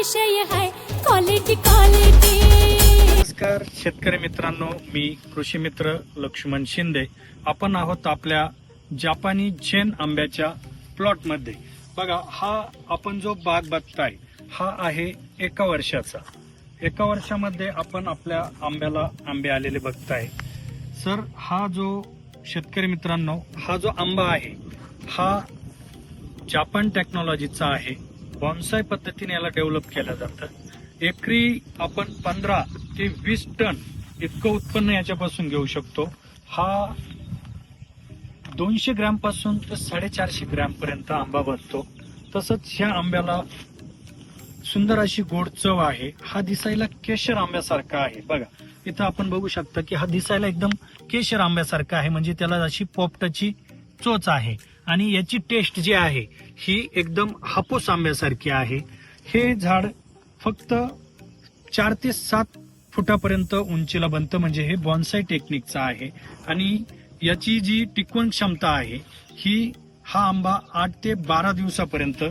विषय हाय. Quality quality नमस्कार शेतकरी मित्रांनो मी कृषी मित्र लक्ष्मण शिंदे. आपण आहोत आपल्या जापानी झेन आंब्याच्या प्लॉटमध्ये. बघा हा आपण जो बाग बघताय हा आहे एका वर्षाचा. एका वर्षामध्ये आपण आपल्या आंब्याला आंबे आलेले बघताय. सर हा जो शेतकरी मित्रांनो हा जो आंबा आहे हा जापान टेक्नॉलॉजीचा आहे. बॉन्साय पद्धतीने याला डेव्हलप केलं जातं एकरी आपण पंधरा ते वीस टन इतकं उत्पन्न याच्यापासून घेऊ शकतो. हा दोनशे ग्रॅमपासून तर साडेचारशे ग्रॅमपर्यंत आंबा बनतो. तसंच ह्या आंब्याला सुंदर अशी गोड चव आहे. हा दिसायला केशर आंब्यासारखा आहे. बघा इथं आपण बघू शकता की हा दिसायला एकदम केशर आंब्यासारखा आहे. म्हणजे त्याला अशी पोपटाची चोच आहे. आणि याची टेस्ट जी आहे ही एकदम हापूस आंब्यासारखी आहे. हे झाड फक्त चार ते सात फुटापर्यंत उंचीला बनतं म्हणजे हे बॉन्साय टेक्निकचं आहे. आणि याची जी टिकवण क्षमता आहे ही हा आंबा आठ ते बारा दिवसापर्यंत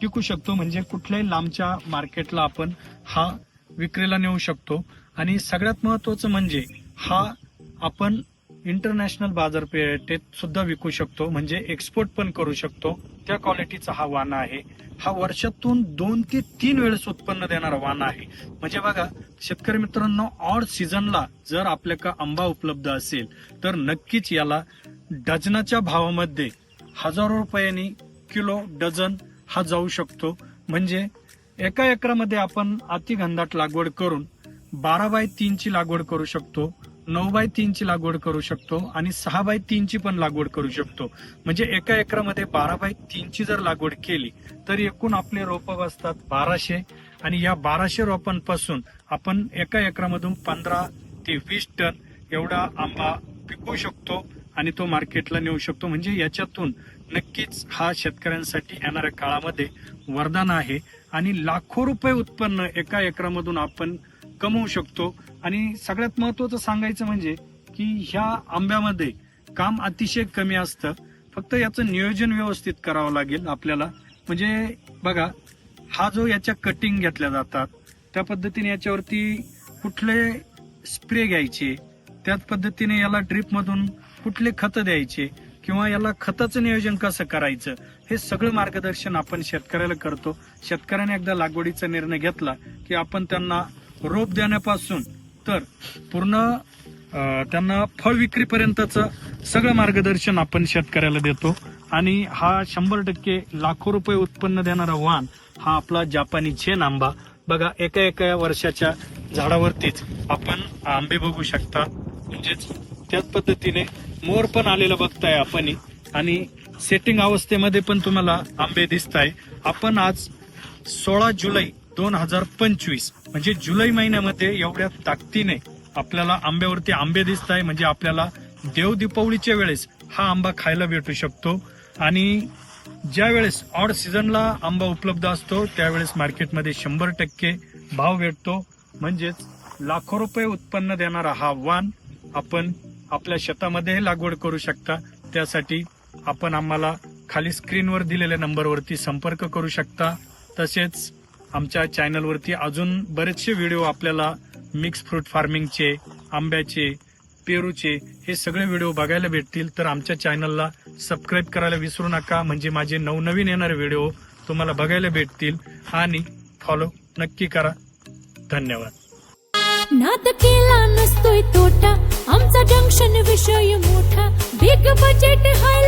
टिकू शकतो. म्हणजे कुठल्याही लांबच्या मार्केटला आपण हा विक्रीला नेऊ शकतो. आणि सगळ्यात महत्वाचं म्हणजे हा आपण इंटरनॅशनल बाजारपेठेत सुद्धा विकू शकतो म्हणजे एक्सपोर्ट पण करू शकतो. त्या क्वालिटीचा हा वाना आहे. हा वर्षातून दोन ते तीन वेळेस उत्पन्न देणारा वाना आहे. म्हणजे बघा शेतकरी मित्रांनो ऑड सीझनला जर आपल्याकडे आंबा उपलब्ध असेल तर नक्कीच याला डझनाच्या भावामध्ये हजारो रुपयांनी किलो डझन हा जाऊ शकतो. म्हणजे एका एकरामध्ये आपण अतिघनदाट लागवड करून बारा बाय तीनची लागवड करू शकतो. नऊ बाय तीनची लागवड करू शकतो आणि सहा बाय तीनची पण लागवड करू शकतो. म्हणजे एका एकरामध्ये बारा बाय तीनची जर लागवड केली तर एकूण आपले रोप बसतात बाराशे आणि या बाराशे रोपांपासून आपण एका एकरामधून पंधरा ते वीस टन एवढा आंबा पिकवू शकतो आणि तो मार्केटला नेऊ शकतो. म्हणजे याच्यातून नक्कीच हा शेतकऱ्यांसाठी येणाऱ्या काळामध्ये वरदान आहे आणि लाखो रुपये उत्पन्न एका एकरामधून आपण कमवू शकतो. आणि सगळ्यात महत्वाचं सांगायचं म्हणजे की ह्या आंब्यामध्ये काम अतिशय कमी असतं. फक्त याचं नियोजन व्यवस्थित करावं लागेल आपल्याला. म्हणजे बघा हा जो याच्या कटिंग घेतल्या जातात त्या पद्धतीने याच्यावरती कुठले स्प्रे घ्यायचे त्याच पद्धतीने याला ड्रीपमधून कुठले खतं द्यायचे किंवा याला खताचं नियोजन कसं करायचं हे सगळं मार्गदर्शन आपण शेतकऱ्याला करतो. शेतकऱ्याने एकदा लागवडीचा निर्णय घेतला की आपण त्यांना रोप देण्यापासून तर पूर्ण त्यांना फळ विक्रीपर्यंतचं सगळं मार्गदर्शन आपण शेतकऱ्याला देतो. आणि हा शंभर टक्के लाखो रुपये उत्पन्न देणारा वाण हा आपला जापानी झेन आंबा बघा एका एका वर्षाच्या झाडावरतीच आपण आंबे बघू शकता. म्हणजेच त्याच पद्धतीने मोर पण आलेला बघताय आपण. आणि सेटिंग अवस्थेमध्ये पण तुम्हाला आंबे दिसत आहे आपण आज सोळा जुलै दोन हजार पंचवीस म्हणजे जुलै महिन्यामध्ये एवढ्या ताकदीने आपल्याला आंब्यावरती आंबे दिसत आहे म्हणजे आपल्याला देव दीपावलीच्या वेळेस हा आंबा खायला भेटू शकतो. आणि ज्या वेळेस ऑड सीझनला आंबा उपलब्ध असतो त्यावेळेस मार्केटमध्ये शंभर टक्के भाव भेटतो. म्हणजेच लाखो रुपये उत्पन्न देणारा हा वाण आपण आपल्या शेतामध्ये लागवड करू शकता. त्यासाठी आपण आम्हाला खाली स्क्रीनवर दिलेल्या नंबरवरती संपर्क करू शकता. तसेच आमच्या चॅनलवरती अजून बरेचसे व्हिडिओ आपल्याला मिक्स फ्रूट फार्मिंगचे आंब्याचे पेरूचे हे सगळे व्हिडिओ बघायला भेटतील. तर आमच्या चॅनलला सबस्क्राईब करायला विसरू नका. म्हणजे माझे नवनवीन येणारे व्हिडिओ तुम्हाला बघायला भेटतील. आणि फॉलो नक्की करा. धन्यवाद. नाद केला नसतोय तोटा. आमचा जंक्शन विषय मोठा. बिग बजेट हाय